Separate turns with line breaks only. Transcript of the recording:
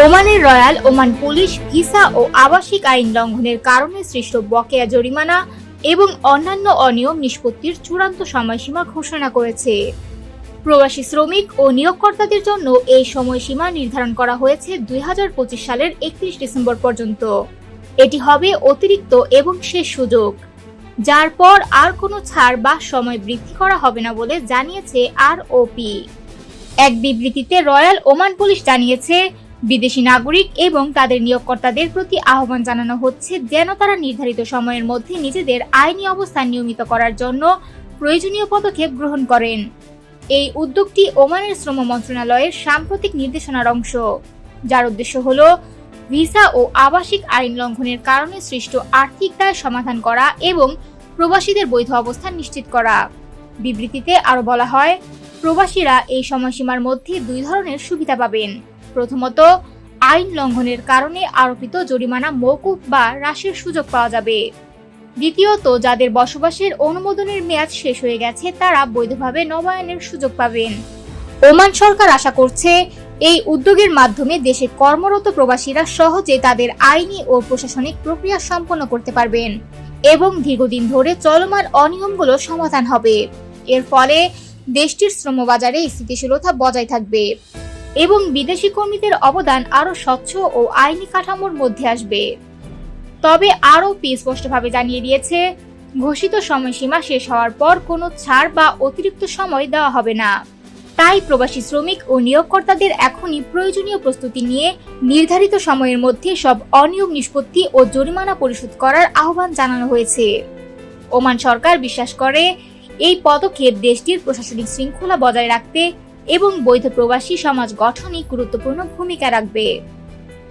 ওমানের royal Oman police visa ও আবাসিক আইন লঙ্ঘনের কারণে সৃষ্ট বকেয়া জরিমানা এবং অন্যান্য অনিয়ম নিষ্পত্তির চূড়ান্ত সময়সীমা ঘোষণা করেছে। প্রবাসী শ্রমিক ও নিয়োগকর্তাদের জন্য এই সময়সীমা নির্ধারণ করা হয়েছে দুই হাজার পঁচিশ সালের একত্রিশ ডিসেম্বর পর্যন্ত। এটি হবে অতিরিক্ত এবং শেষ সুযোগ। যার পর আর কোনো ছাড় বা সময় বৃদ্ধি করা হবে না বলে জানিয়েছে আর এক বিবৃতিতে রয়্যাল ওমান পুলিশ জানিয়েছে বিদেশি নাগরিক এবং তাদের নিয়োগকর্তাদের প্রতি আহ্বান জানানো হচ্ছে যেন তারা নির্ধারিত সময়ের মধ্যে নিজেদের আইনি অবস্থান নিয়মিত করার জন্য প্রয়োজনীয় পদক্ষেপ গ্রহণ করেন। এই উদ্যোগটি ওমানের শ্রম মন্ত্রণালয়ের সাম্প্রতিক নির্দেশনার অংশ, যার উদ্দেশ্য হল ভিসা ও আবাসিক আইন লঙ্ঘনের কারণে সৃষ্ট আর্থিক দায় সমাধান করা এবং প্রবাসীদের বৈধ অবস্থান নিশ্চিত করা। বিবৃতিতে আরও বলা হয়, প্রবাসীরা এই সময়সীমার মধ্যে দুই ধরনের সুবিধা পাবেন। প্রথমত আইন লঙ্ঘনের কারণে আরোপিত জরিমানা মৌকুফ বা হ্রাসের সুযোগ পাওয়া যাবে। দ্বিতীয়ত, যাদের বসবাসের অনুমোদনের মেয়াদ শেষ হয়ে গেছে, তারা বৈধভাবে নবায়নের সুযোগ পাবেন। ওমান সরকার আশা করছে, এই উদ্যোগের মাধ্যমে দেশে কর্মরত প্রবাসীরা সহজে তাদের আইনি ও প্রশাসনিক প্রক্রিয়া সম্পন্ন করতে পারবেন এবং দীর্ঘদিন ধরে চলমান অনিয়মগুলো সমাধান হবে। এর ফলে দেশটির শ্রমবাজারে স্থিতিশীলতা বজায় থাকবে। এবং বিদেশি কর্মীদের অবদান আরও স্বচ্ছ ও আইনি কাঠামোর মধ্যে আসবে। তবে আরও পি স্পষ্টভাবে জানিয়ে দিয়েছে, ঘোষিত সময়সীমা শেষ হওয়ার পর কোনো ছাড় বা অতিরিক্ত সময় দেওয়া হবে না। তাই প্রবাসী শ্রমিক ও নিয়োগকর্তাদের এখনই প্রয়োজনীয় প্রস্তুতি নিয়ে নির্ধারিত সময়ের মধ্যে সব অনিয়ম নিষ্পত্তি ও জরিমানা পরিশোধ করার আহ্বান জানানো হয়েছে। ওমান সরকার বিশ্বাস করে, এই পদক্ষেপ দেশটির প্রশাসনিক শৃঙ্খলা বজায় রাখতে এবং বৈধ প্রবাসী সমাজ গঠনে গুরুত্বপূর্ণ ভূমিকা রাখবে।